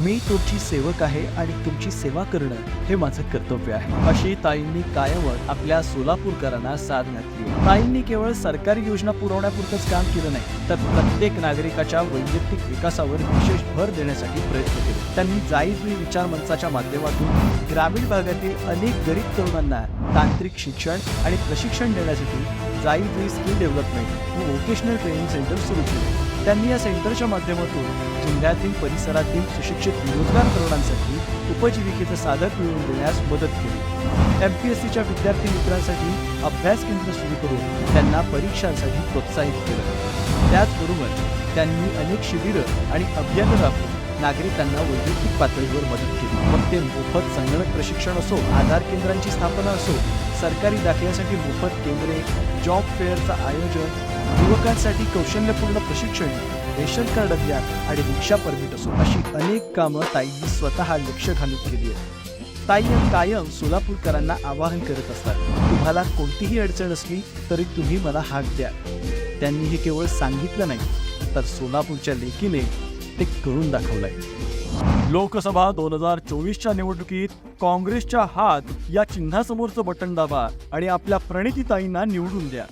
मी तुमची सेवक आहे आणि तुमची सेवा करणं हे माझं कर्तव्य आहे. अशी ताईंनी कायमच आपल्या सोलापूरकरांना साथ घातली ताईंनी केवळ सरकारी योजना पुरवण्यापुरतंच काम केलं नाही तर प्रत्येक नागरिकाच्या वैयक्तिक विकासावर विशेष भर देण्यासाठी प्रयत्न केले. त्यांनी जाईजुई विचार मंचाच्या माध्यमातून ग्रामीण भागातील अनेक गरीब तरुणांना तांत्रिक शिक्षण आणि प्रशिक्षण देण्यासाठी जाईजुई स्किल डेव्हलपमेंट व व्होकेशनल ट्रेनिंग सेंटर सुरू केले. त्यांनी या सेंटरच्या माध्यमातून जिल्ह्यातील परिसरातील सुशिक्षित बेरोजगार तरुणांसाठी उपजीविकेचं साधन मिळवून देण्यास मदत केली. एम पी एस सीच्या विद्यार्थी मित्रांसाठी अभ्यास केंद्र सुरू करून त्यांना परीक्षांसाठी प्रोत्साहित केलं. त्याचबरोबर त्यांनी अनेक शिबिरं आणि अभियानं राबवली. नागरिकांना वैयक्तिक पातळीवर मदत केली. मग ते मोफत संगणक प्रशिक्षण असो आधार केंद्रांची स्थापना असो सरकारी दाखल्यासाठी मोफत केंद्रे जॉब फेअरचं आयोजन युवकांसाठी कौशल्यपूर्ण प्रशिक्षण रेशन कार्ड अभियान आणि रिक्षा परमिट असो अशी अनेक कामं ताईंनी स्वतः लक्ष घालून केली आहेत. ताई कायम सोलापूरकरांना आवाहन करत असतात तुम्हाला कोणतीही अडचण असली तरी तुम्ही मला हाक द्या. त्यांनी हे केवळ सांगितलं नाही तर सोलापूरच्या लेकीने ते करून दाखवलंय. लोकसभा दोन हजार चोवीसच्या निवडणुकीत काँग्रेसच्या हात या चिन्हासमोरचं बटन दाबा आणि आपल्या प्रणितीताईंना निवडून द्या.